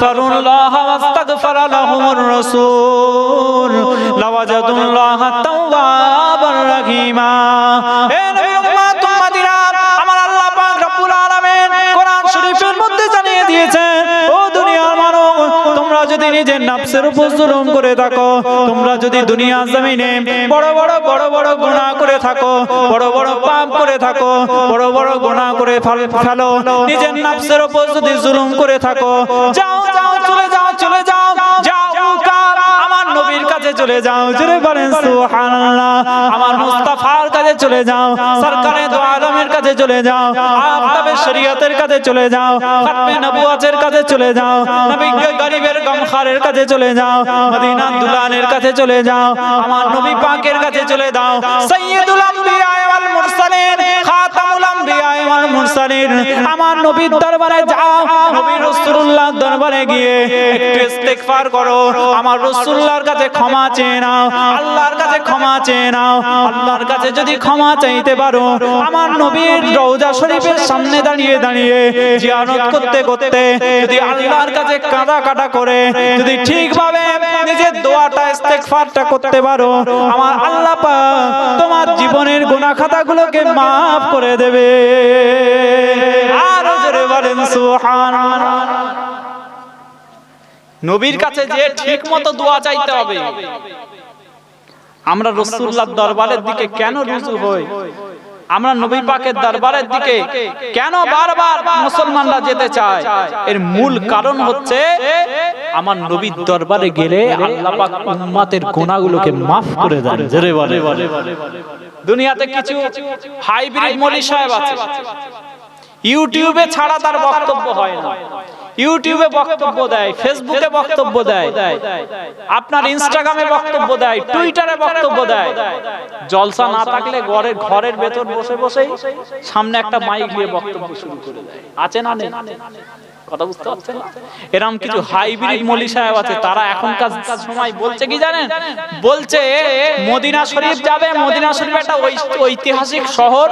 ইস্তাগফারুল্লাহ ওয়াস্তাগফারা লাহুমুর রাসূল লাওয়াজাদুল্লাহ তাওয়াবার রহিমা হে নবীর উম্মত, উম্মতিরা, আমার আল্লাহ পাক রব্বুল আলামিন কোরআন শরীফের মধ্যে জানিয়ে দিয়েছেন, ও দুনিয়ার মানব তোমরা যদি নিজের নফসের উপর জুলুম করে থাকো, তোমরা যদি দুনিয়ার জমিনে বড় বড় বড় বড় গুনাহ করে থাকো, বড় বড় পাপ করে থাকো, বড় বড় গুনাহ করে ফেলো, নিজের নফসের উপর যদি জুলুম করে থাকো, যাও কাছে চলে যাও, জোরে বলেন সুবহানাল্লাহ। আমার মুস্তাফার কাছে চলে যাও, সরকারে দু আলমের কাছে চলে যাও আফতাবে শরীয়তের কাছে চলে যাও, খাতমে নবুয়াতের কাছে চলে যাও নবী গরিবের গমখারের কাছে চলে যাও, মদিনা দুলানের কাছে চলে যাও, আমার নবী পাকের কাছে চলে যাও সাইয়্যিদুল মুরসালিন, আমার নবীর দরবারে যাও নবী রাসূলুল্লাহর দরবারে গিয়ে একটু ইস্তেগফার করো। আমার রাসূলুল্লাহর কাছে ক্ষমা চেয়ে নাও, আল্লাহর কাছে ক্ষমা চেয়ে নাও, আল্লাহর কাছে যদি ক্ষমা চাইতে পারো, আমার নবীর রওজা শরীফের সামনে দাঁড়িয়ে দাঁড়িয়ে জিয়ারত করতে করতে যদি আল্লাহর কাছে কাঁদা কাটা করে, যদি ঠিকভাবে নিজের দোয়াটা, ইস্তেগফারটা করতে পারো, আমার আল্লাহ পাক তোমার জীবনের গুনাহ খাতাগুলোকে maaf করে দেবে। আর জোরে বলেন নবীর কাছে যে ঠিক মতো দোয়া চাইতে হবে, আমরা রসুল্লাহর দরবারের দিকে কেন রুজু হই? আমরা নবী পাকের দরবারের দিকে কেন বারবার মুসলমানরা যেতে চায়? এর মূল কারণ হচ্ছে, আমার নবীর দরবারে গেলে আল্লাহ পাক উম্মতের গুনাহগুলোকে maaf করে দেন। জোরে বলে দুনিয়াতে কিছু হাইব্রিড মলি সাহেব আছে। ইউটিউবে ছাড়া তার বক্তব্য হয় না। ইউটিউবে বক্তব্য দেয়, ফেসবুকে বক্তব্য দেয়, আপনার ইনস্টাগ্রামে বক্তব্য দেয়, টুইটারে বক্তব্য দেয়। জলসা না থাকলে ঘরের ঘরের ভেতর বসে বসেই সামনে একটা মাইক নিয়ে বক্তব্য শুরু করে দেয়। আছে না নেই? কথা বুঝতে পারছেন? না? এরম কিছু হাইব্রিড মলি সাহেব আছে তারা এখনকার সময় বলছে কি জানেন? বলছে মদিনা শরীফ যাবে মদিনা শরীফ একটা ঐতিহাসিক শহর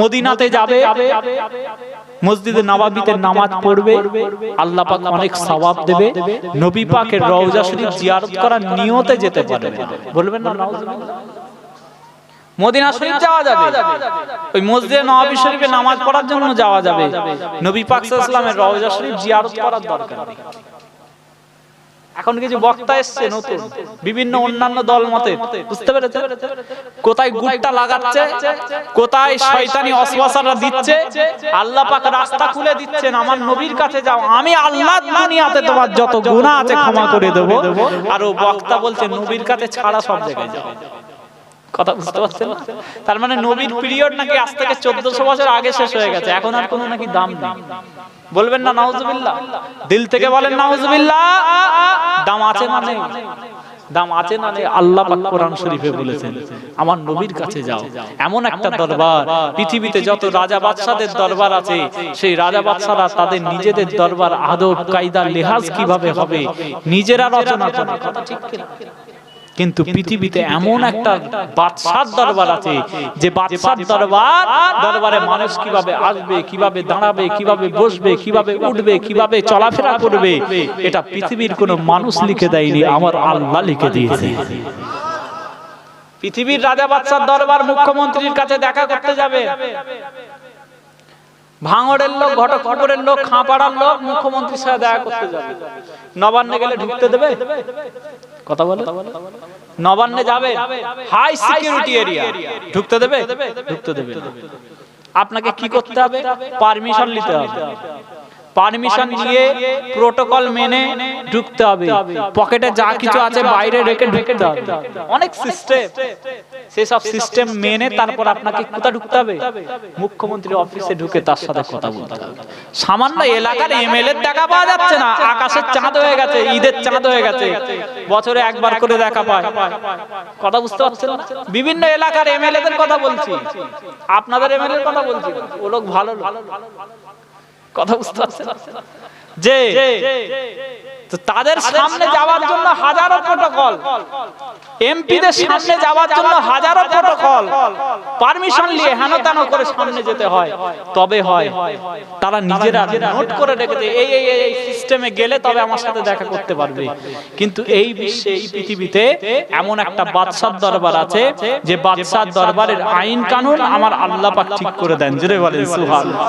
মদিনাতে যাবে। মসজিদে নবাবিতে নামাজ পড়বে। আল্লাহ পাক অনেক সওয়াব দেবে। নবী পাকের রওজা শরীফ জিয়ারত করার নিয়তে যেতে পারবে বলবেন না? মদিনা শরীফ যাওয়া যাবে। ওই মসজিদে শরীফে নামাজ পড়ার জন্য যাওয়া যাবে। নবী পাক রওজা শরীফ জিয়ারত করার দরকার। নেই এখন কিছু বক্তা এসছে নতুন, বিভিন্ন অন্যান্য দল মতে বুঝতে পেরেছে কোথায় গুটটা লাগাচ্ছে, কোথায় শয়তানি অসওয়াসারা দিচ্ছে, আল্লাহ পাক রাস্তা খুলে দিচ্ছেন, আমার নবীর কাছে যাও, আমি আল্লাহ দুনিয়াতে তোমার যত গুনাহ আছে ক্ষমা করে দেব। আর ও বক্তা বলছে, নবীর কাছে ছাড়া সব জায়গায় যাও। কথা বুঝতে পারছেন তার মানে নবীর পিরিয়ড নাকি আজ থেকে চোদ্দশো বছর আগে শেষ হয়ে গেছে, এখন আর কোনো নাকি দাম নেই। বলবেন না, নাউজুবিল্লাহ। দিল থেকে বলেন, নাউজুবিল্লাহ, দাম আছে না নেই? দাম আছে না নেই? আল্লাহ পাক কোরআন শরীফে বলেছেন, আমার নবীর কাছে যাও। এমন একটা দরবার, পৃথিবীতে যত রাজা বাদশাদের দরবার আছে, সেই রাজা বাদশারা তাদের নিজেদের দরবার আদব, কায়দা, লেহাজ কীভাবে হবে, নিজেরা রচনা করে। কথা ঠিক কিনা কিন্তু পৃথিবীতে এমন একটা বাদশার দরবার আছে যে বাদশার দরবার দরবারে মানুষ কীভাবে আসবে কীভাবে দাঁড়াবে কীভাবে বসবে কীভাবে উঠবে কীভাবে চলাফেরা করবে এটা পৃথিবীর কোনো মানুষ লিখে দেয়নি আমার আল্লাহ লিখে দিয়েছে। পৃথিবীর রাজা বাদশার দরবার মুখ্যমন্ত্রীর কাছে দেখা করতে যাবে। ভাঙড়ের লোক, ঘটকপুরের লোক, খাঁপাড়ার লোক, মুখ্যমন্ত্রীর সাথে দেখা করতে যাবে। নবান্নে গেলে ঢুকতে দেবে? কথা বলে। নবান্নে যাবে? হাই সিকিউরিটি এরিয়া ঢুকতে দেবে? ঢুকতে দেবে। আপনাকে কি করতে হবে? পারমিশন নিতে হবে। পারমিশন নিয়ে প্রোটোকল মেনে ঢুকতে হবে। পকেটে যা কিছু আছে বাইরে রেখে ঢুকতে হবে। অনেক সিস্টেম সেসব সিস্টেম মেনে তারপর আপনাকে কোথা ঢুকতে হবে? মুখ্যমন্ত্রী অফিসে ঢুকে তার সাথে কথা বলতে হবে। সামান্য এলাকার এমএলএ দেখা পাওয়া যাচ্ছে না। আকাশের চাঁদ হয়ে গেছে ঈদের চাঁদ হয়ে গেছে। বছরে একবার করে দেখা পায়। কথা বুঝতে পারছেন? না? বিভিন্ন এলাকার এমএলএ দের কথা বলছি। আপনাদের এমএলএ কথা বলছি। ও লোক ভালো লোক। কথা বুঝতে পারছেন? যে তাদের সামনে যাওয়ার জন্য হাজারো প্রোটোকল এমপিদের সামনে যাওয়ার জন্য হাজারো প্রোটোকল পারমিশন নিয়ে হেন তেন করে সামনে যেতে হয়। তবে হয়। তারা নিজেরা নোট করে রেখেছে এই এই এই- সিস্টেমে গেলে তবে আমার সাথে দেখা করতে পারবে। কিন্তু এই বিশ্বে এই পৃথিবীতে এমন একটা বাদশার দরবার আছে যে বাদশার দরবারের আইন কানুন আমার আল্লাহ পাক ঠিক করে দেন। জুড়ে বলেন। সুবহানাল্লাহ।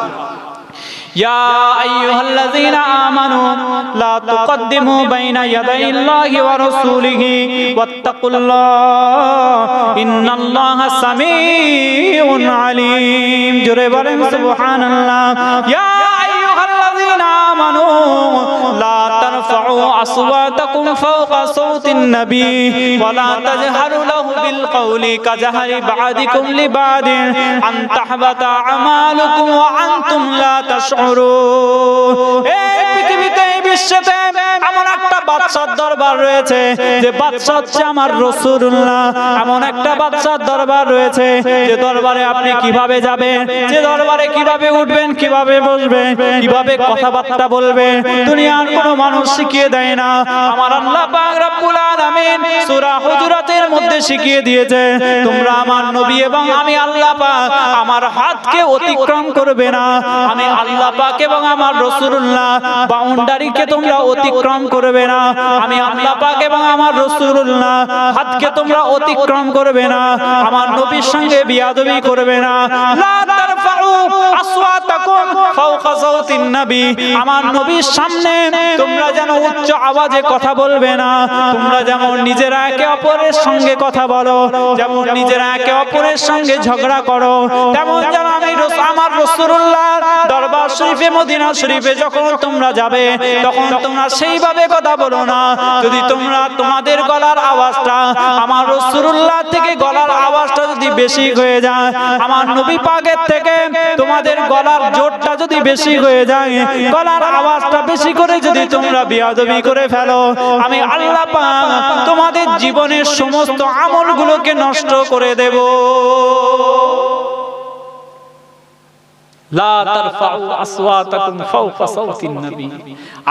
يا أيها الذين آمنوا لا تقدموا بين يدي الله ورسوله واتقوا الله إن الله سميع عليم. جري بلن سبحان الله. يا أيها الذين آمنوا أصواتكم فوق صوت النبي ولا تجهروا له بالقول كجهر بعضكم لبعض أن تحبط أعمالكم وأنتم لا تشعرون এই পৃথিবীতে এই বিশ্বতে এমন একটা বাদশার দরবার রয়েছে যে বাদশা হচ্ছে আমার রাসূলুল্লাহ এমন একটা বাদশার দরবার রয়েছে যে দরবারে আপনি কিভাবে যাবেন যে দরবারে কিভাবে উঠবেন কিভাবে বসবেন কিভাবে কথাবার্তা বলবেন দুনিয়ার কোনো মানুষ শিখিয়ে দেয় না আমার আল্লাহ পাক রব্বুল আলামিন সূরা হুজুরাতের মধ্যে শিখিয়ে দিয়েছে, তোমরা আমার নবী এবং আমি আল্লাহ পাক, আমার হাতকে অতিক্রম করবে না। আমি আল্লাহ পাক এবং আমার রাসূলুল্লাহ বাউন্ডারিকে তোমরা অতিক্রম করবে না। আমি আল্লাহ পাক এবং আমার রাসূলুল্লাহ হাতকে তোমরা অতিক্রম করবে না। আমার নবীর সঙ্গে বিয়াদবি করবে না। লা তারফাউ আসওয়াতাকুম ফাওকা সাউতিন নবী। আমার নবীর সামনে তোমরা যেন উচ্চ আওয়াজে কথা বলবে না। তোমরা যেমন নিজেরা একে অপরের সঙ্গে কথা বলো, যেমন নিজেরা একে অপরের সঙ্গে ঝগড়া করো, তেমন যেন আমি আমার রাসূলুল্লাহ দরবার শরীফে, মদিনা শরীফে যখন তোমরা যাবে, তখন তোমরা সেইভাবে কথা বলো না। যদি তোমরা তোমাদের গলার আওয়াজটা, আমার রাসূলুল্লাহ থেকে গলার আওয়াজটা যদি বেশি হয়ে যায়, আমার নবী পাকের থেকে তোমাদের গলার জোরটা যদি বেশি হয়ে যায়, গলার আওয়াজটা বেশি করে যদি তোমরা বিয়াদবি করে ফেলো আমি আল্লাহ তোমাদের জীবনের সমস্ত আমলগুলোকে নষ্ট করে দেব।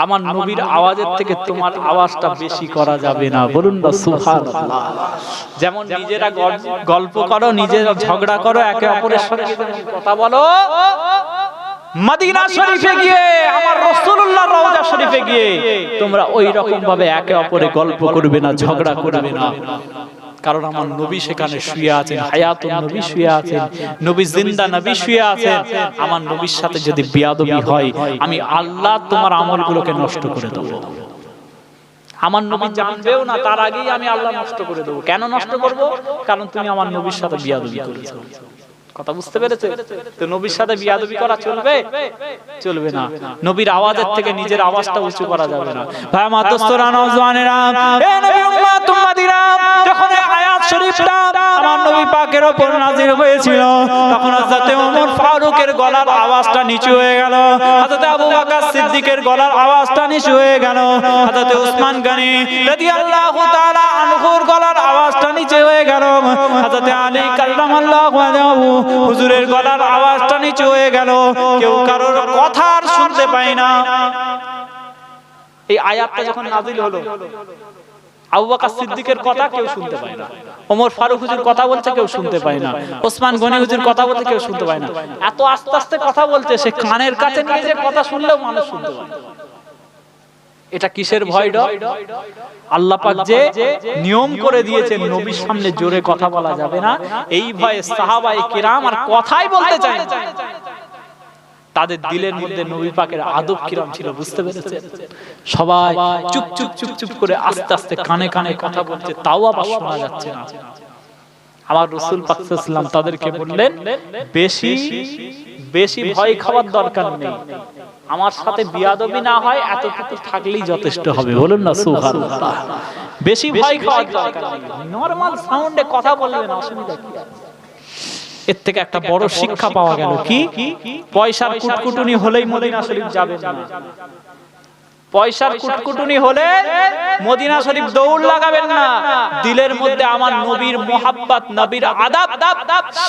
আমার নবীর আওয়াজের থেকে তোমার আওয়াজটা বেশি করা যাবে না, বলুন যেমন নিজেরা গল্প করো, নিজেরা ঝগড়া করো, একে অপরের সঙ্গে কথা বলো। মদিনা শরীফে গিয়ে আমার রাসূলুল্লাহ রওজা শরীফে গিয়ে তোমরা ওই রকম ভাবে একে অপরে গল্প করবে না ঝগড়া করবে না। কারণ আমার নবী সেখানে শুয়ে আছেন হায়াতুন নবী শুয়ে আছেন নবী জিন্দা নবী শুয়ে আছেন। আমার নবীর সাথে যদি বিয়াদবি হয় আমি আল্লাহ তোমার আমলগুলোকে নষ্ট করে দেবো। আমার নবী জানবেও না তার আগেই আমি আল্লাহ নষ্ট করে দেবো। কেন নষ্ট করব? কারণ তুমি আমার নবীর সাথে বিয়াদবি করেছ। কথা বুঝতে পেরেছে? তো নবীর সাথে বিয়াদবি করা চলবে? চলবে না। নবীর আওয়াজের থেকে নিজের আওয়াজটা উঁচু করা যাবে না। ভাই মাতস্তরা নওজওয়ানেরা এ নবী উম্মাত উম্মাদিরা, যখন এই আয়াত শরীফটা আমার নবী পাকের উপর নাজির হয়েছিল, তখন হযরত ওমর ফারুকের গলার আওয়াজটা নিচু হয়ে গেল, হযরত আবু বকর সিদ্দিকের গলার আওয়াজটা নিচু হয়ে গেল, হযরত উসমান গনি রাদিয়াল্লাহু তাআলা আনহুর গলার আওয়াজটা নিচে হয়ে গেল, হযরত আলী কাল্লামাল্লাহু ওয়াজহু হুজুরের গলার আওয়াজটা নিচু হয়ে গেল। কেউ কারোর কথা আর শুনতে পায় না। এই আয়াতটা যখন নাজিল হলো, আবু সিদ্দিকের কথা কেউ শুনতে পায় ওমর ফারুক কথা বলছে, কেউ শুনতে পায় না। ওসমান গনি হুজুর কথা কেউ শুনতে পায় না। এত আস্তে আস্তে কথা সে কানের কাছে নিয়ে যে কথা শুনলেও মানুষ শুনতে পায় না। এটা কিসের ভয় আল্লাহ পাক যে নিয়ম করে দিয়েছেন নবীর সামনে জোরে কথা বলা যাবে না। এই ভয়ে সাহাবায়ে কিরাম আর কথাই বলতে চায় না। তাদের দিলের মধ্যে নবী পাকের আদব কিরাম ছিল বুঝতে পেরেছে সবাই চুপ চুপ চুপ চুপ করে আস্তে আস্তে কানে কানে কথা বলছে তাও আবার শোনা যাচ্ছে না। আমার রসুল পাকসাল্লাম তাদেরকে বললেন বেশি বেশি ভয় খাওয়ার দরকার নেই। আমার সাথে বিয়াদবি না হয় এতটুকু থাকলেই যথেষ্ট হবে। বলুন না সুহান বেশি ভয় খাওয়ার দরকার নেই। নরমাল সাউন্ডে কথা বলবেন অসুবিধা কি এর থেকে একটা বড় শিক্ষা পাওয়া গেল কি? পয়সার কুটকুটুনি হলেই মদিনা শরীফ যাবে না। পয়সার কুটকুটুনি হলে মদিনা শরীফ দৌড় লাগাবেন না। দিলের মধ্যে আমার নবীর মোহাব্বত নবীর আদাব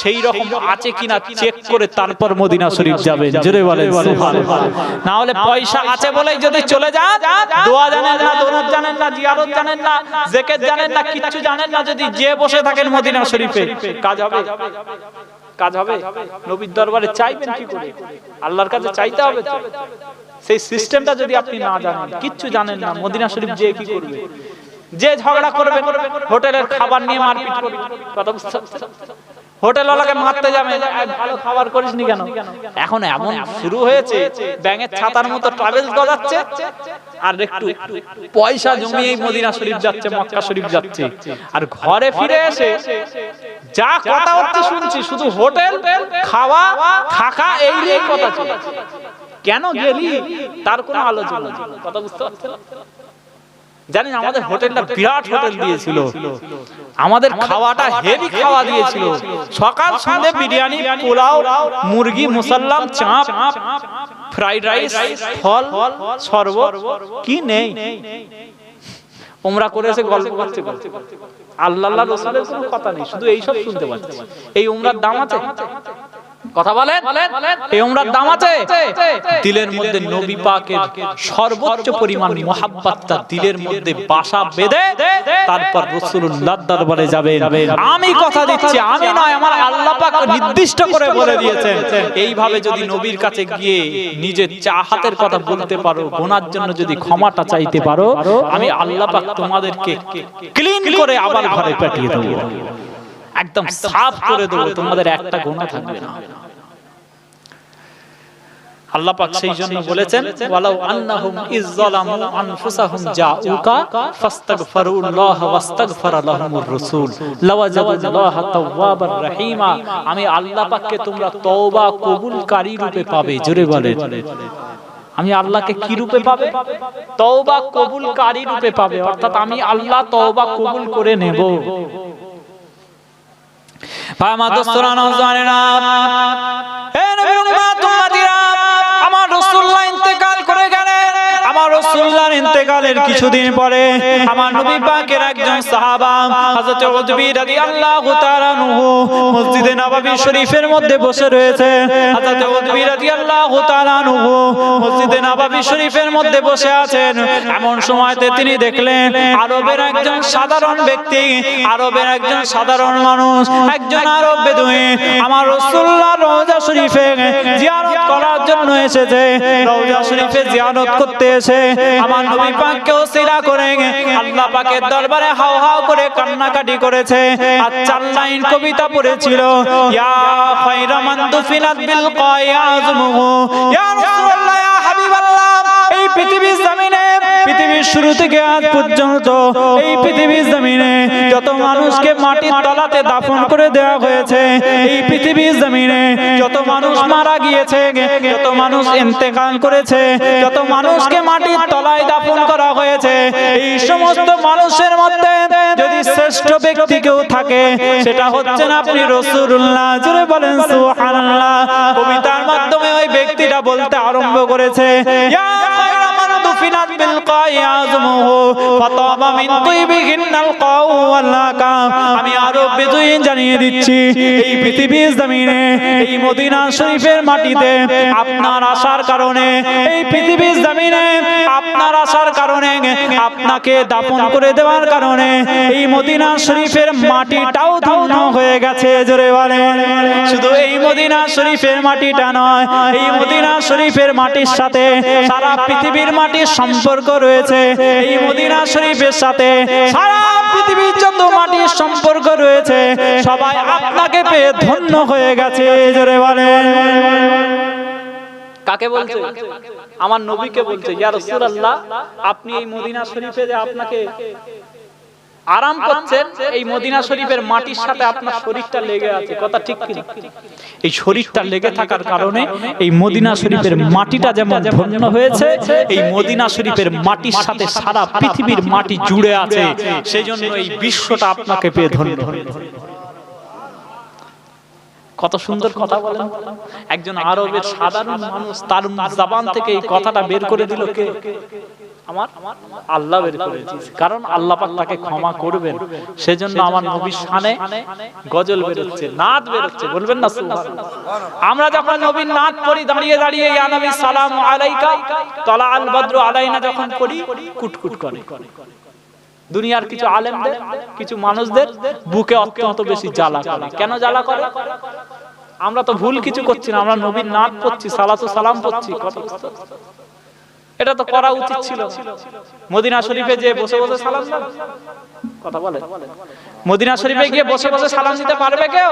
সেই রকম আছে কিনা চেক করে তারপর মদিনা শরীফ যাবেন। জোরে বলে। না হলে পয়সা আছে বলেই যদি চলে যান দোয়া জানেন না দরুদ জানেন না জিয়ারত জানেন না জেকের জানেন না কিচ্ছু জানেন না যদি যে বসে থাকেন মদিনা শরীফে কাজ হবে। কাজ হবে। নবীর দরবারে চাইবেন কি করে? আল্লাহর কাছে চাইতে হবে। সেই সিস্টেমটা যদি আপনি না জানেন, কিচ্ছু জানেন না, মদিনা শরীফ যে কি করবে? যে ঝগড়া করবে, হোটেলের খাবার নিয়ে মারপিট করবে। কথা পারছেন? হোটেলওয়ালাকে মারতে যাবে ভালো খাবার করিসনি কেন? এখন এমন শুরু হয়েছে, ব্যাঙের ছাতার মতো ট্রাভেলস গজাচ্ছে, আর একটু পয়সা জমিয়ে মদিনা শরীফ যাচ্ছে, মক্কা শরীফ যাচ্ছে। আর ঘরে ফিরে এসে যা কথা হচ্ছে শুনছি, শুধু হোটেল, খাওয়া, থাকা, এই নিয়ে কথা কেন গেলি? তার কোনো আলোচনা। কথা বুঝতে পারছেন জানেন আমাদের হোটেলটা বিরাট হোটেল দিয়েছিল। আমাদের খাওয়াটা হেভি খাওয়া দিয়েছিল। সকাল সন্ধে বিরিয়ানি পোলাও মুরগি মুসাল্লাম চাপ ফ্রাইড রাইস ফল শরবত কি নেই? ওমরা করেছে। গল্প করছে। আল্লাহ রসুলের কোনো কথা নেই শুধু এইসব শুনতে পাচ্ছি। এই উমরার দাম আছে? আমি কথা দিচ্ছি, আমি নয়, আমার আল্লাহ পাক নির্দিষ্ট করে বলে দিয়েছেন। এইভাবে যদি নবীর কাছে গিয়ে নিজের চাহাতের কথা বলতে পারো, গোনার জন্য যদি ক্ষমাটা চাইতে পারো, আমি আল্লাহ পাক তোমাদেরকে ক্লিন করে আবার ঘরে পাঠিয়ে দেবো। একদম সাফ করে দেবো তোমাদের একটা গোনা থাকবে না। আল্লাহ পাক সেই জন্য বলেছেন ওয়ালাউ আন্নাহুম আনফুসাহুম জাউকা ফাস্তাগফিরুল্লাহ ওয়াস্তাগফারা লাহুমুর রাসূল। লাওয়াজাদুল্লাহ তাওয়াবার রহিমা। আমি আল্লাহ পাককে তোমরা তওবা কবুলকারী রূপে পাবে জোরে বলেন আমি আল্লাহকে কি রূপে পাবে? তওবা কবুলকারী রূপে পাবে অর্থাৎ আমি আল্লাহ তওবা কবুল করে নেব। পামা দোস্তরা নওজওয়ানেরা এ রাসূলুল্লাহর ইন্তেকালের কিছুদিন পরে আমার নবী পাকের একজন সাহাবা, হযরত উজবি রাদিয়াল্লাহু তাআলা আনহু মসজিদে নববী শরীফের মধ্যে বসে রয়েছে। হযরত উজবি রাদিয়াল্লাহু তাআলা আনহু মসজিদে নববী শরীফের মধ্যে বসে আছেন। এমন সময়তে তিনি দেখলেন আরবের একজন সাধারণ ব্যক্তি, আরবের একজন সাধারণ মানুষ, একজন আরব বেদুইন আমার রাসূলুল্লাহ রওজা শরীফে জিয়ারত করার জন্য এসেছে। রওজা শরীফে জিয়ারত করতে এসে আমার নবী পাককে ওসিলা করে আল্লাহ পাকের দরবারে হাও হাও করে কান্নাকাটি করেছে। আর চার লাইন কবিতা পড়েছিল, ইয়া খায়রা দুফিনাত বিল কায়াজমু ইয়া রাসূলুল্লাহ পৃথিবীর জমিনে, পৃথিবীর শুরু থেকে আজ পর্যন্ত এই পৃথিবীর জমিনে যত মানুষকে মাটির তলাতে দাফন করে দেওয়া হয়েছে, এই পৃথিবীর জমিনে যত মানুষ মারা গিয়েছে, যত মানুষ ইন্তেকাল করেছে, যত মানুষকে মাটির তলায় দাফন করা হয়েছে, এই সমস্ত মানুষের মধ্যে যদি শ্রেষ্ঠ ব্যক্তি কেউ থাকে, সেটা হচ্ছে না আপনি রসুল্লাহ জুড়ে বলেন, সুবহানাল্লাহ। কবিতার মাধ্যমে ওই ব্যক্তিটা বলতে আরম্ভ করেছে, ইয়া খায়রা আমি আরও জানিয়ে দিচ্ছি, এই পৃথিবীর জমিনে, এই মদিনা শরীফের মাটিতে আপনার আসার কারণে, এই পৃথিবীর জমিনে আপনার আসার কারণে, আপনাকে দাপন করে দেওয়ার কারণে, এই মদিনা শরীফের মাটিটাও ধন্য হয়ে গেছে, জোরে শুধু এই মদিনা শরীফের মাটিটা নয়, এই মদিনা শরীফের মাটির সাথে সারা পৃথিবীর মাটির সম্পর্ক রয়েছে। এই মদিনা শরীফের সাথে সারা পৃথিবীর যত মাটির সম্পর্ক রয়েছে, সবাই আপনাকে পেয়ে ধন্য হয়ে গেছে। জোরে বলেন। কাকে বলছে? আমার নবীকে বলছে, ইয়া রাসূলুল্লাহ, আপনি এই মদিনা শরীফে যে আপনাকে আরাম করছেন এই মদিনা শরীফের মাটির সাথে আপনার শরীরটা লেগে আছে কথা ঠিক কি এই শরীরটা লেগে থাকার কারণে এই মদিনা শরীফের মাটিটা যেমন ধন্য হয়েছে এই মদিনা শরীফের মাটির সাথে সারা পৃথিবীর মাটি জুড়ে আছে সেই জন্য এই বিশ্বটা আপনাকে পেয়ে ধন্য। কত সুন্দর কথা বলেন। একজন আরবের সাধারণ মানুষ তার জবান থেকে এই কথাটা বের করে দিল কে? আল্লাহ বের কারণ আল্লাহ তাকে ক্ষমা করবেন। সেজন্য আমার নবীর গজল বেরোচ্ছে নাত বেরোচ্ছে। বলবেন না আমরা যখন নবীর পড়ি, দাঁড়িয়ে দাঁড়িয়ে ইয়া নবী, সালাম আলাইকা তলা আল আলাইনা যখন কুটকুট করে। দুনিয়ার কিছু আলেমদের, কিছু মানুষদের বুকে অত্যন্ত বেশি জ্বালা করে। কেন জ্বালা করে? আমরা তো ভুল কিছু করছি না। আমরা নবীর নাত পড়ছি, সালাতু সালাম পড়ছি। পারছ? এটা তো করা উচিত ছিল। মদিনা শরীফে যে বসে বসে সালাম কথা বলে। মদিনা শরীফে গিয়ে বসে বসে সালাম দিতে পারবে কেউ?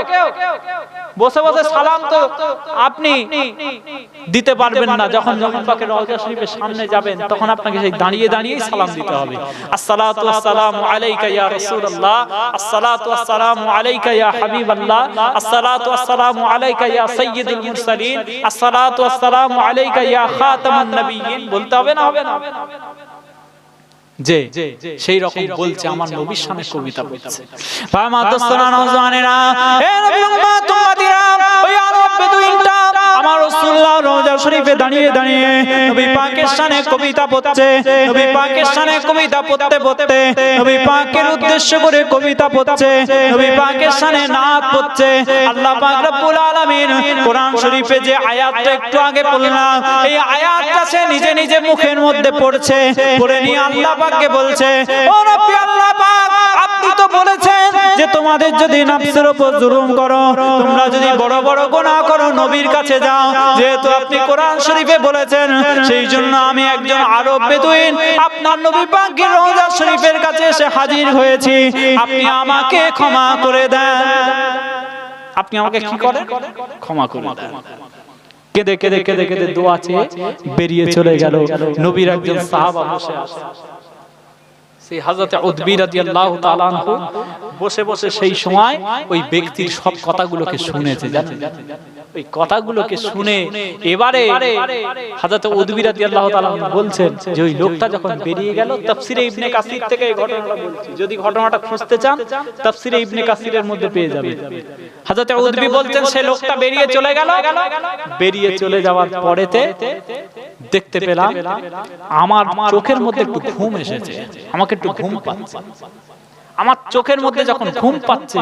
বসে বসে সালাম তো আপনি দিতে পারবেন না। যখন যখন পাকে রওজা শরীফের সামনে যাবেন তখন আপনাকে সেই দাঁড়িয়ে দাঁড়িয়েই সালাম দিতে হবে। আসসালাতু আসসালামু আলাইকা ইয়া রাসূলুল্লাহ। আসসালাতু আসসালামু আলাইকা ইয়া হাবিবাল্লাহ। আসসালাতু আসসালামু আলাইকা ইয়া সাইয়্যিদুল মুরসালিন। আসসালাতু আসসালামু আলাইকা ইয়া খাতামুন নবিয়্যিন। বলতে হবে না হবে না? যে সেই রকম বলছে আমার নবীর সামনে কবিতা বলছে ওই রাসূলুল্লাহ রওজা শরীফে দাঁড়িয়ে দাঁড়িয়ে নবী পাকের শানে কবিতা পড়ছে, নবী পাকের শানে কবিতা পড়তে পড়তে, নবী পাকের উদ্দেশ্য করে কবিতা পড়ছে, নবী পাকের শানে নাত পড়ছে। আল্লাহ পাক রব্বুল আলামিন কোরআন শরীফে যে আয়াতটা একটু আগে পড়লাম এই আয়াতটা সে নিজে নিজে মুখের মধ্যে পড়ছে, পড়ে নিয়ে আল্লাহ পাককে বলছে, ও রব্বি আল্লাহ পাক আপনি তো বলেছেন যে তোমাদের যদি নফসের উপর জুলুম করো, তোমরা যদি বড় বড় গুনাহ করো, নবীর কাছে যাও। যেহেতু আপনি কোরআন শরীফে বলেছেন সেই জন্য আমি একজন আরব বেদুইন, আপনার নবী পাকের রওজা শরীফের কাছে এসে হাজির হয়েছি। আপনি আমাকে ক্ষমা করে দেন। আপনি আমাকে কি করেন? ক্ষমা করে দেন। কেঁদে কেঁদে কেঁদে কেঁদে দোয়া চেয়ে বেরিয়ে চলে গেল। নবীর একজন সাহাবা বসে আছে। সেই হযরতে উদবি রাদিয়াল্লাহু তাআলা আনহু বসে বসে সেই সময় ওই ব্যক্তির সব কথাগুলোকে শুনেছে। জানেন? ওই কথাগুলোকে শুনে এবারে হযরতে উদবি রাদিয়াল্লাহু তাআলা বলছেন যে ওই লোকটা যখন বেরিয়ে গেল, তাফসিরে ইবনে কাসির থেকে এই ঘটনাটা বলছি। যদি ঘটনাটা খুঁজতে চান, তাফসিরে ইবনে কাসিরের মধ্যে পেয়ে যাবেন। হযরতে উদবি বলছেন সেই লোকটা বেরিয়ে চলে গেল। বেরিয়ে চলে যাওয়ার পরেতে দেখতে পেলাম, আমার চোখের মধ্যে একটু ঘুম এসেছে। আমাকে একটু ঘুম পাচ্ছে। আমার চোখের মধ্যে যখন ঘুম পাচ্ছে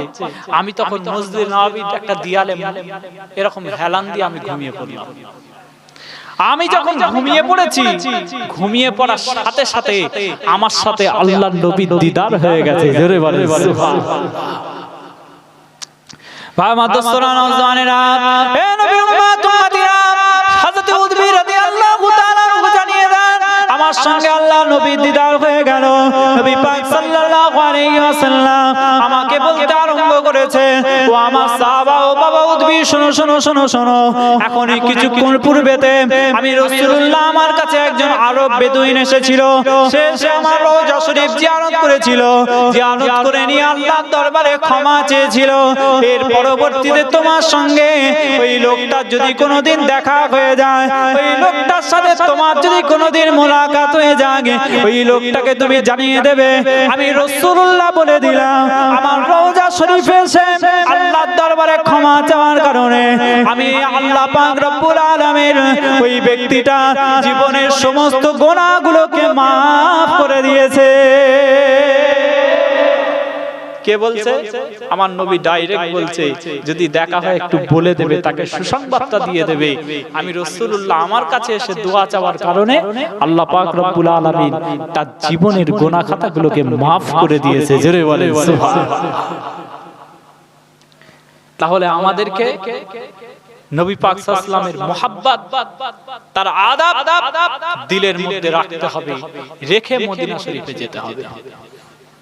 আমি তখন মসজিদ নববীর একটা দিয়ালে এরকম হেলান দিয়ে আমি ঘুমিয়ে পড়লাম। আমি যখন ঘুমিয়ে পড়েছি ঘুমিয়ে পড়ার সাথে সাথে আমার সাথে আল্লাহর নবী দিদার হয়ে গেছে। জোরে বলে ভাই মাদ্রাসারা নওজওয়ানেরা এ নবী উম্মত উম্মতিরা হযরত উদবি রাদিয়াল্লাহু তাআলা জানিয়ে দেন আমার সঙ্গে আল্লাহ নবী দিদার হয়ে গেল। নবী পাক সাল্লাল্লাহু আলাইহি ওয়াসাল্লাম আমাকে বলতে আরম্ভ করেছে, ও আমার সাহাবা ও বাবা উদবি শোনো শোনো শোনো শোনো। এখনই কিছুক্ষণ পূর্বেতে আমি রাসূলুল্লাহ আমার কাছে একজন আরব বেদুইন এসেছিল। সে এসে আমার রওজা শরীফ জিয়ারত করেছিল। জিয়ারত করে নিয়ে আল্লাহর দরবারে ক্ষমা চেয়েছিল। এর পরবর্তীতে তোমার সঙ্গে ওই লোকটার যদি কোনোদিন দেখা হয়ে যায়, ওই লোকটার সাথে তোমার যদি কোনোদিন মোলাকাত হয়ে যায় ওই লোকটাকে তুমি জানিয়ে দেবে, আমি রসুল্লাহ বলে দিলাম, আমার রোজা শরীফে এসে আল্লাহর দরবারে ক্ষমা চাওয়ার কারণে আমি আল্লাহ পাক রব্বুল ওই ব্যক্তিটা জীবনের সমস্ত গোনাগুলোকে মাফ করে দিয়েছে। কে বলছে? আমার নবী ডাইরেক্ট বলছে, যদি দেখা হয় একটু বলে দেবে, তাকে সুসংবাদটা দিয়ে দেবে। আমি রাসূলুল্লাহ আমার কাছে এসে দোয়া চাওয়ার কারণে আল্লাহ পাক রব্বুল আলামিন তার জীবনের গুনাহ খাতাগুলোকে maaf করে দিয়েছে। জোরে বলে তাহলে আমাদেরকে নবী পাক সাল্লামের মোহাব্বত, তার আদাব দিলের মধ্যে রাখতে হবে, রেখে মদিনা শরীফে যেতে হবে।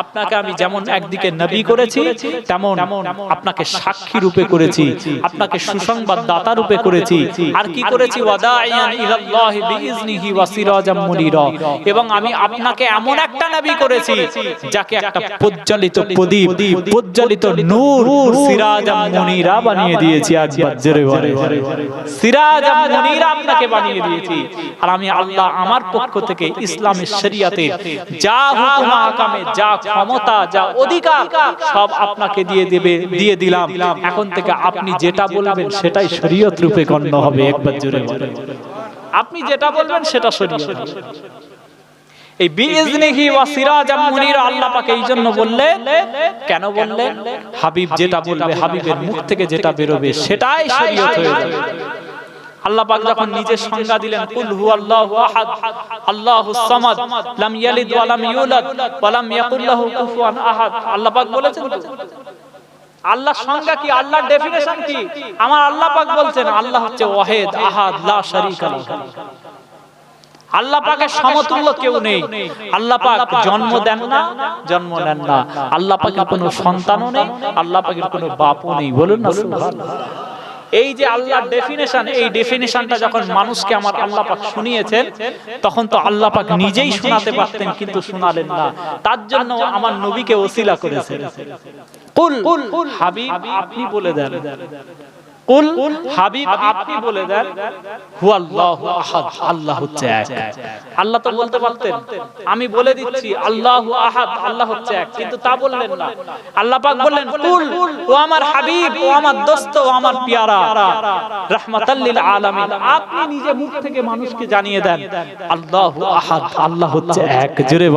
আপনাকে আমি যেমন একদিকে নবী করেছি, তেমন আপনাকে সাক্ষী রূপে করেছি, আপনাকে সুসংবাদ দাতা রূপে করেছি। আর কি করেছি? এবং আমি আপনাকে এমন একটা নবী করেছি, যাকে একটা প্রজ্বলিত প্রদীপ, প্রজ্বলিত নূর, সিরাজাম মুনিরা বানিয়ে দিয়েছি আজ জোরে বলে। আপনাকে বানিয়ে দিয়েছি। আর আমি আল্লাহ আমার পক্ষ থেকে ইসলামের শরিয়াতে যা হুকুম যা ক্ষমতা, যা অধিকার, সব আপনাকে দিয়ে দেবে, দিয়ে দিলাম। এখন থেকে আপনি যেটা বলবেন সেটাই শরীয়ত রূপে গণ্য হবে। একবার জোরে আপনি যেটা বলবেন সেটা শরীয়ত এই বিইজনিহি ওয়া সিরাজাম মুনিরা আল্লাহ পাক এই জন্য বললেন, কেন বললেন? হাবিব যেটা বলবে, হাবিবের মুখ থেকে যেটা বেরোবে, সেটাই শরীয়ত হয়ে যাবে। আল্লাহ পাক যখন নিজের সংজ্ঞা দিলেন, কুল হুয়াল্লাহু আহাদ আল্লাহুস সামাদ, লাম ইয়ালিদ ওয়া লাম ইউলাদ ওয়া লাম ইয়াকুল লাহু কুফুয়ান আহাদ। আল্লাহ পাক বলেছেন তো? আল্লাহর সংজ্ঞা কি? আল্লাহর ডেফিনেশন কি? আমার আল্লাহ পাক বলছেন, আল্লাহ হচ্ছে ওয়াহিদ, আহাদ, লা শারীকা লাহু। আল্লাহ পাকের সমতুল্য কেউ নেই। আল্লাহ পাক জন্ম দেন না, জন্ম নেন না। আল্লাহ পাকের কোনো সন্তানও নেই, আল্লাহ পাকের কোনো বাপও নেই। বলুন না, সুবহানাল্লাহ। এই যে আল্লাহ ডেফিনেশন এই ডেফিনেশনটা যখন মানুষকে আমার আল্লাহ পাক শুনিয়েছেন তখন তো আল্লাহ পাক নিজেই শোনাতে পারতেন কিন্তু শোনালেন না। তার জন্য আমার নবীকে ওসিলা করেছেন। কুল হাবিব আপনি বলে দেন। কুল হাবিব আপনি বলে দেন, হুয়াল্লাহু আহাদ, আল্লাহ হচ্ছে এক আল্লাহ তো বলতে পারতেন, আমি বলে দিচ্ছি, আল্লাহু আহাদ, আল্লাহ হচ্ছে এক কিন্তু তা বললেন না। আল্লাহ পাক বললেন, কুল, ও আমার হাবিব, ও আমার দোস্ত, ও আমার পিয়ারা, রাহমাতাল লিল আলামিন। আপনি নিজে মুখ থেকে মানুষকে জানিয়ে দেন, আল্লাহু আহাদ, আল্লাহ হচ্ছে এক জোরে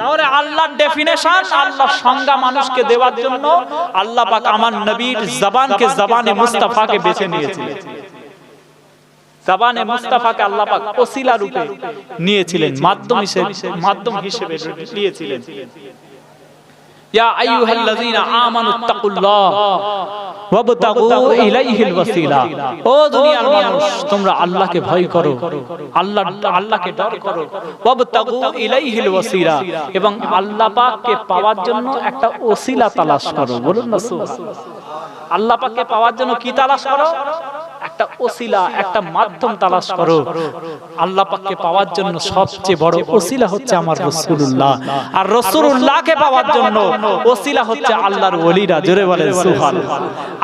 তাহলে আল্লাহর ডেফিনেশন আল্লাহর সংজ্ঞা মানুষকে দেওয়ার জন্য আল্লাহ পাক আমার নবীর জবানকে জবানে মুস্তাফাকে বেছে নিয়েছিলেন। জবানে মুস্তাফাকে আল্লাহ পাক ওসিলা রূপে নিয়েছিলেন মাধ্যম হিসেবে মাধ্যম হিসেবে নিয়েছিলেন। ইয়া আইয়ুহাল্লাযীনা আমানু তাকুল্লাহ ওয়াবতাগু ইলাইহিল ওয়াসিলা। ও দুনিয়ার মানুষ তোমরা আল্লাহকে ভয় করো। আল্লাহ আল্লাহকে ডর করো। ওয়াবতাগু ইলাইহিল ওয়াসিলা। এবং আল্লাহ পাককে পাওয়ার জন্য একটা ওসিলা তালাশ করো। বলুন না সুবহানাল্লাহ। আল্লাহ পাককে পাওয়ার জন্য কি তালাশ করো? একটা ওসিলা, একটা মাধ্যম তালাশ করো। আল্লাহ পাককে পাওয়ার জন্য সবচেয়ে বড় ওসিলা হচ্ছে আমার রাসূলুল্লাহ। আর রাসূলুল্লাহকে পাওয়ার জন্য ওসিলা হচ্ছে আল্লাহর ওলিরা, জোরে বলেন সুবহানাল্লাহ।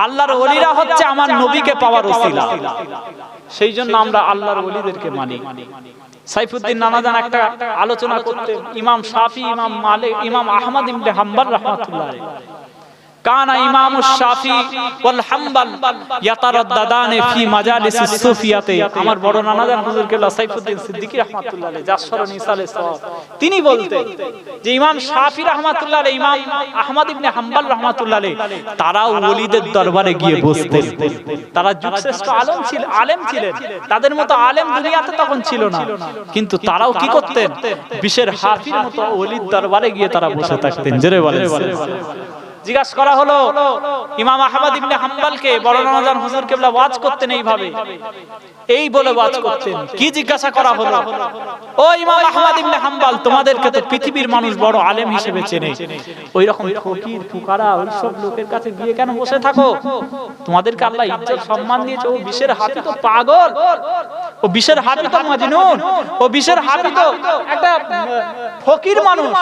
আল্লাহর ওলিরা হচ্ছে আমার নবীকে পাওয়ার ওসিলা। সেই জন্য আমরা আল্লাহর ওলিদেরকে মানি। সাইফুদ্দিন নানাজান একটা আলোচনা করতেন, ইমাম শাফি, ইমাম মালিক ইমাম আহমদ ইবনে হাম্বল রাহমাতুল্লাহ كان إمام الشافعي والحنبل يترددان في مجالس الصوفية আমার বড় নানাজান হুজুর কেবলা সাইফুদ্দিন সিদ্দিকী রাহমাতুল্লাহ আলাইহি যার স্মরণে ইসালে সওয়াব তিনি বলতেন যে ইমাম শাফি রাহমাতুল্লাহ আলাইহি ইমাম আহমদ ইবনে হাম্বল রাহমাতুল্লাহ আলাইহি তারাও ওলিদের দরবারে গিয়ে বসতেন তারা যুগশ্রেষ্ঠ আলেম ছিল আলেম ছিলেন তাদের মতো আলেম দুনিয়াতে তখন ছিল না কিন্তু তারাও কি করতেন বিশ্বের হাফির মতো ওলির দরবারে গিয়ে তারা বসে থাকতেন জোরে বলেন জিজ্ঞাসা করা হলো, ইমাম আহমদ ইবনে হাম্বালকে বড় রমজান হুজুর কেবলা ওয়াজ করতেন এইভাবে। এই বলে ওয়াজ করতেন। কি জিজ্ঞাসা করা হলো? ও ইমাম আহমদ ইবনে হাম্বাল, তোমাদেরকে তো পৃথিবীর মানুষ বড় আলেম হিসেবে চেনে। ওই রকম ফকির, ফুকারা ওই সব লোকের কাছে গিয়ে কেন বসে থাকো? তোমাদেরকে আল্লাহ ইজ্জত সম্মান দিয়েছে। ও বিশ্বের হাতি তো পাগল। ও বিশ্বের হাতি তো মাজনুন। ও বিশ্বের হাতি তো একটা ফকির মানুষ।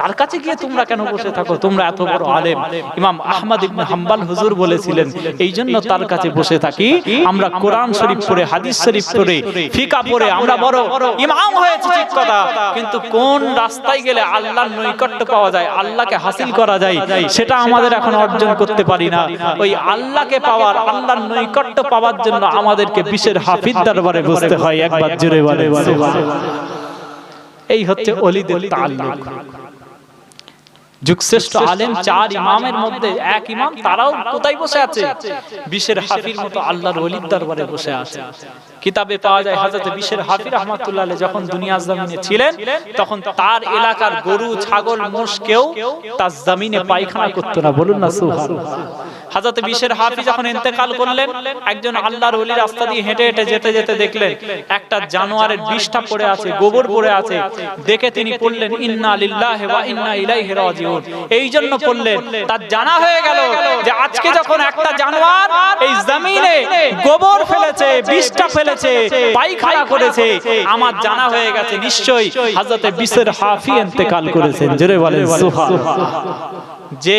তার কাছে গিয়ে তোমরা কেন বসে থাকো? তোমরা এত বড় আলেম। ইমাম আহমদ ইবনে হাম্বল হুজুর বলেছিলেন এই জন্য তার কাছে বসে থাকি। আমরা কোরআন শরীফ পড়ে হাদিস শরীফ পড়ে ফিকা পড়ে আমরা বড় ইমাম হয়েছে ঠিক কথা। কিন্তু কোন রাস্তায় গেলে আল্লাহর নৈকট্য পাওয়া যায় আল্লাহকে হাসিল করা যায়। সেটা আমাদের এখন অর্জন করতে পারি না। ওই আল্লাহকে পাওয়ার আল্লাহর নৈকট্য পাওয়ার জন্য আমাদেরকে বিশের হাফিজ দরবারে বসতে হয় একবার জোরে বলে এই হচ্ছে অলিদের তাল্লুক যুগশ্রেষ্ঠ আলেম চার ইমামের মধ্যে এক ইমাম তারাও কোথায় বসে আছে? বিশ্বের হাফির মতো আল্লাহর ওলির দরবারে বসে আছে। কিতাবে পাওয়া যায় হযরত বিশের হাফির রাহমাতুল্লাহ যখন দুনিয়া জমিনে ছিলেন তখন তার এলাকার গরু ছাগল মোষ কেউ তার জমিনে পায়খানা করতো না। বলুন না। সুবহানাল্লাহ। হযরত বিশের হাফি যখন ইন্তেকাল করলেন একজন আল্লাহর ওলি রাস্তা দিয়ে হেঁটে হেঁটে যেতে যেতে দেখলেন একটা জানোয়ারের বিষটা পড়ে আছে গোবর পড়ে আছে। দেখে তিনি পড়লেন ইন্না লিল্লাহি ওয়া ইন্না ইলাইহি রাজিউন। এই জন্য পড়লেন তার জানা হয়ে গেল যে আজকে যখন একটা জানোয়ার এই জমিনে গোবর ফেলেছে বিষটা ফেলেছে পায়খানা করেছে। আমার জানা হয়ে গেছে নিশ্চয়ই হযরতে বিশের হাফি ইন্তেকাল করেছেন। জোরে বলেন সুবহানাল্লাহ। যে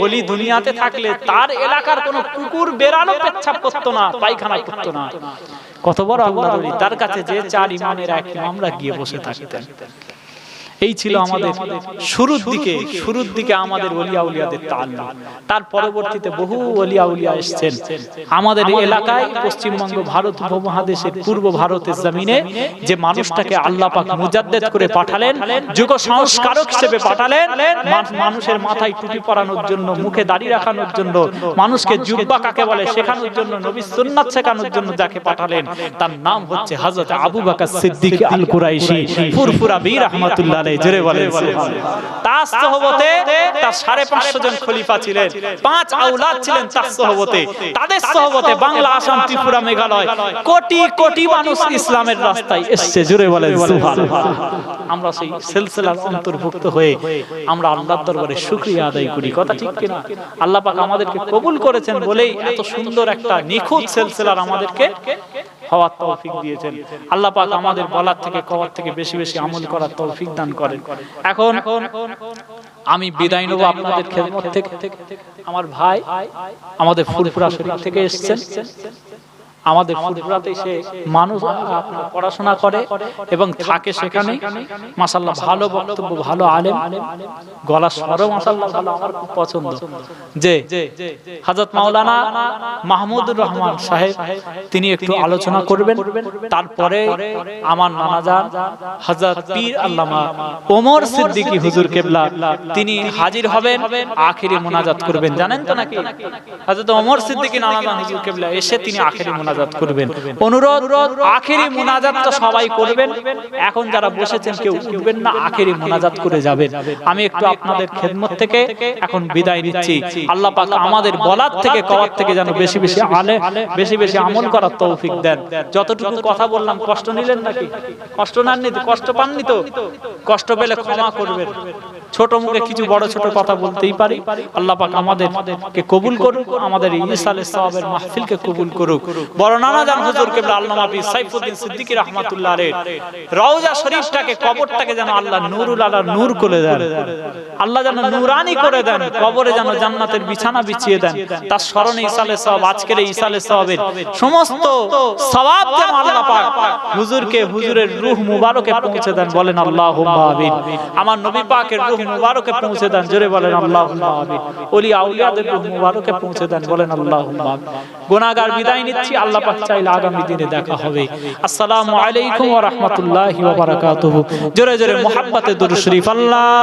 হলি দুনিয়াতে থাকলে তার এলাকার কোন কুকুর বেরানো পেচ্ছাপ করতো না পায়খানা করতো না। কত বড় আল্লাহ তার কাছে যে চার ইমামের এক ইমামরা গিয়ে বসে থাকতেন এই ছিল আমাদের শুরুর দিকে শুরুর দিকে আমাদের ওলিয়া উলিয়াদের তাল্লুক তার পরবর্তীতে বহু ওলিয়া উলিয়া এসেছেন। আমাদের এলাকায় পশ্চিমবঙ্গ ভারত উপমহাদেশের পূর্ব ভারতের জমিনে যে মানুষটাকে আল্লাহ পাক মুজাদ্দেদ করে পাঠালেন যুগ সংস্কারক হিসেবে পাঠালেন মানুষের মাথায় টুপি পরানোর জন্য মুখে দাড়ি রাখানোর জন্য মানুষকে জুব্বা কাকে বলে শেখানোর জন্য নবী সুন্নাত শেখানোর জন্য যাকে পাঠালেন তার নাম হচ্ছে হযরত আবু বকর সিদ্দিক আল কুরাইশি ফুরফুরা বীর রহমাতুল্লাহ আলাইহি জোরে বলেন তার সহবতে তার সাড়ে পাঁচশো জন খলিফা ছিলেন। পাঁচ আউলাদ ছিলেন তার সহবতে। তাদের সহবতে বাংলা আসাম ত্রিপুরা মেঘালয়। কোটি কোটি মানুষ ইসলামের রাস্তায় এসছে। জোরে বলেন আমরা সেই সিলসিলার অন্তর্ভুক্ত হয়ে আমরা আল্লাহর দরবারে শুকরিয়া আদায় করি। কথা ঠিক কিনা? আল্লাহ পাক আমাদেরকে কবুল করেছেন বলেই এত সুন্দর একটা নিখুঁত সিলসিলার আমাদেরকে হওয়ার তৌফিক দিয়েছেন। আল্লাহ পাক আমাদের বলার থেকে, কওয়ার থেকে বেশি বেশি আমল করার তৌফিক দান করেন। এখন আমি বিদায় নেব আপনাদের খেদমত থেকে। আমার ভাই আমাদের ফুলপুরা শরীফ থেকে এসেছেন। আমাদের ফুলপুরাতে সে মানুষ পড়াশোনা করে এবং থাকে সেখানে মাসাল্লাহ ভালো বক্তব্য ভালো আলেম। গলা স্বরও মাসাল্লাহ ভালো আমার খুব পছন্দ। যে হাজরত মাওলানা মাহমুদুর রহমান সাহেব তিনি একটু আলোচনা করবেন। তারপরে আমার নানাজান হাজরত পীর আল্লামা ওমর সিদ্দিকী হুজুর কেবলা তিনি হাজির হবেন আখেরি মোনাজাত করবেন। জানেন তো নাকি? হাজরত ওমর সিদ্দিকী নানাজান হুজুর কেবলা এসে তিনি আখেরি মোনাজাত করবেন। অনুরোধ আখেরি মোনাজাত তো সবাই করবেন। এখন যারা বসেছেন কেউ উঠবেন না আখেরি মোনাজাত করে যাবেন। আমি একটু আপনাদের খেদমত থেকে এখন বিদায় নিচ্ছি। আল্লাহ পাক আমাদের বলার থেকে কওয়ার থেকে যেন বেশি বেশি আলে বেশি বেশি আমল করার তৌফিক দেন। যতটুকু কথা বললাম কষ্ট নিলেন নাকি? কষ্ট নেননি তো? কষ্ট পাননি তো? কষ্ট পেলে ক্ষমা করবেন। ছোট মুখে কিছু বড় ছোট কথা বলতেই পারি। আল্লাহ পাক আমাদেরকে কবুল করুক আমাদের ইসালে সাহাবের মাহফিলকে কবুল করুক। বড় নানা জান হুজুর কেবলা আল্লামা বি সাইফুদ্দিন সিদ্দিকী রাহমাতুল্লাহ আলাইহি রওজা শরীফটাকে কবরটাকে যেন আল্লাহ নূরুল আলা নূর করে দেন। আল্লাহ যেন নূরানি করে দেন কবরে যেন জান্নাতের বিছানা বিছিয়ে দেন। তার স্মরণে ইসালে সাহাব আজকের এই ইসালে সাহাবের সমস্ত সওয়াব যেন আল্লাহ পাক হুজুরকে হুজুরের রূহ মুবারকে পৌঁছে দেন বলেন আল্লাহুম্মা আমিন আমার নবী পাকের মুবারকে পৌঁছে দেন। জোরে বলেন, আল্লাহুম্মা আমিন। ওলি আউলিয়াদের মুবারকে পৌঁছে দেন। বলেন, আল্লাহুম্মা গুনাহগার বিদায় নিচ্ছি। আল্লাহ পাক চাইলে আগামী দিনে দেখা হবে। আসসালামু আলাইকুম ওয়া রাহমাতুল্লাহি ওয়া বারাকাতুহু। জোরে জোরে মুহাব্বতে শরীফ। আল্লাহ